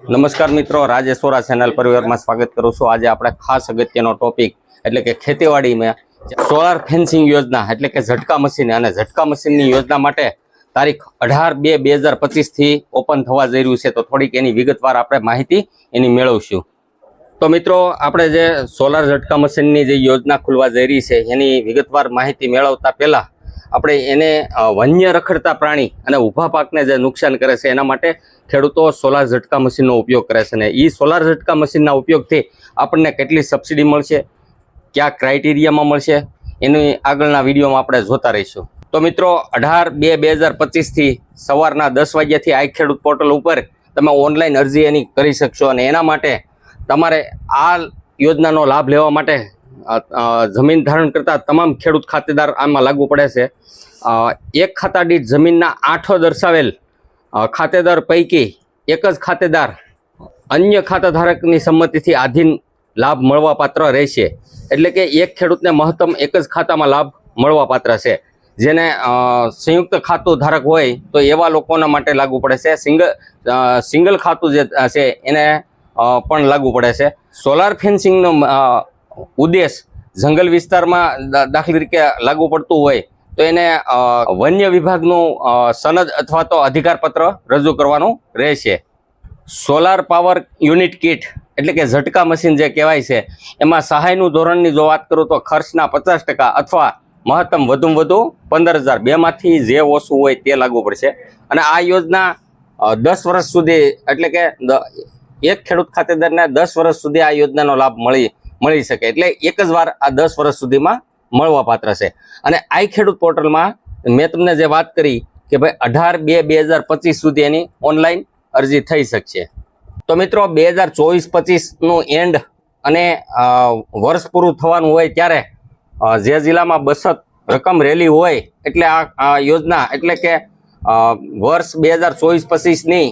નમસ્કાર મિત્રો, રાજેશ્વરા ચેનલ પરિવારમાં સ્વાગત કરું છું. આજે આપણે ખાસ અગત્યનો ટોપિક એટલે કે ખેતીવાડીમાં સોલાર ફેન્સિંગ યોજના, એટલે કે ઝટકા મશીન. અને ઝટકા મશીનની યોજના માટે તારીખ અઢાર બે બે હજાર પચીસથી ઓપન થવા જઈ રહ્યું છે. તો થોડીક એની વિગતવાર આપણે માહિતી એની મેળવશું. તો મિત્રો, આપણે જે સોલાર ઝટકા મશીનની જે યોજના ખુલવા જઈ રહી છે, એની વિગતવાર માહિતી મેળવતા પહેલા આપણે એને વન્ય રખડતા પ્રાણી અને ઊભા પાકને જે નુકસાન કરે છે એના માટે ખેડૂતો સોલાર ઝટકા મશીનનો ઉપયોગ કરે છે ને એ સોલાર ઝટકા મશીનના ઉપયોગથી આપણને કેટલી સબસિડી મળશે, કયા ક્રાઇટેરિયામાં મળશે, એની આગળના વિડીયોમાં આપણે જોતા રહીશું. તો મિત્રો, અઢાર બે બે હજાર પચીસથી સવારના દસ વાગ્યાથી આ ખેડૂત પોર્ટલ ઉપર તમે ઓનલાઈન અરજી એની કરી શકશો અને એના માટે તમારે આ યોજનાનો લાભ લેવા માટે જમીન ધારણ કરતા તમામ ખેડૂત ખાતેદાર આમાં લાગુ પડે છે. એક ખાતા દીઠ જમીનના આઠો દર્શાવેલ ખાતેદાર પૈકી એક જ ખાતેદાર અન્ય ખાતાધારકની સંમતિથી આધીન લાભ મળવાપાત્ર રહેશે. એટલે કે એક ખેડૂતને મહત્તમ એક જ ખાતામાં લાભ મળવાપાત્ર છે. જેને સંયુક્ત ખાતું ધારક હોય તો એવા લોકોના માટે લાગુ પડે છે. સિંગલ સિંગલ ખાતું જે છે એને પણ લાગુ પડે છે. સોલાર ફેન્સિંગનો ઉદ્દેશ જંગલ વિસ્તારમાં દાખલા તરીકે લાગુ પડતું હોય, તો એને વન્ય વિભાગનું સનદ અથવા તો અધિકાર પત્ર રજૂ કરવાનું રહેશે. સોલાર પાવર યુનિટ કીટ, એટલે કે ઝટકા મશીન જે કહેવાય છે, એમાં સહાયનું ધોરણની જો વાત કરું તો ખર્ચના પચાસ ટકા અથવા મહત્તમ વધુમાં વધુ પંદર હજાર. બેમાંથી જે ઓછું હોય તે લાગુ પડશે. અને આ યોજના દસ વર્ષ સુધી, એટલે કે એક ખેડૂત ખાતેદારને દસ વર્ષ સુધી આ યોજનાનો લાભ મળી મળી શકે. એટલે એક જ વાર આ દસ વર્ષ સુધીમાં મળવા પાત્ર છે. અને આ ખેડૂત પોર્ટલમાં મેં તમને જે વાત કરી કે ભાઈ અઢાર બે બે હજાર પચીસ સુધી એની ઓનલાઈન અરજી થઈ શકશે. તો મિત્રો બે હજાર ચોવીસ પચીસનું એન્ડ અને વર્ષ પૂરું થવાનું હોય ત્યારે જે જિલ્લામાં બસત રકમ રેલી હોય એટલે આ આ યોજના એટલે કે વર્ષ બે હજાર ચોવીસ પચીસની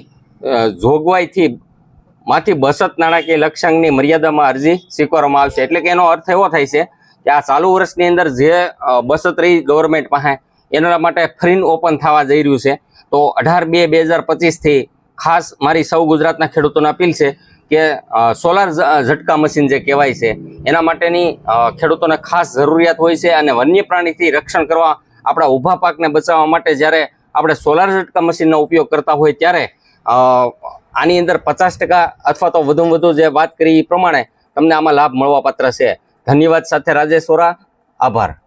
જોગવાઈથી માંથી બસત નાણાકીય લક્ષ્યાંકની મર્યાદામાં અરજી સ્વીકારવામાં આવશે. એટલે કે એનો અર્થ એવો થાય છે કે આ ચાલુ વર્ષની અંદર જે બસત રહી ગવર્મેન્ટ પાસે, એના માટે ફ્રીન ઓપન થવા જઈ રહ્યું છે. તો અઢાર બે બે હજાર પચીસથી ખાસ મારી સૌ ગુજરાતના ખેડૂતોને અપીલ છે કે સોલાર ઝટકા મશીન જે કહેવાય છે, એના માટેની ખેડૂતોને ખાસ જરૂરિયાત હોય છે અને વન્ય પ્રાણીથી રક્ષણ કરવા આપણા ઊભા પાકને બચાવવા માટે જ્યારે આપણે સોલાર ઝટકા મશીનનો ઉપયોગ કરતા હોય ત્યારે આની અંદર પચાસ ટકા અથવા તો વધુમાં વધુ જે વાત કરી એ પ્રમાણે તમને આમાં લાભ મળવાપાત્ર છે. ધન્યવાદ સાથે રાજેશ વોરા. આભાર.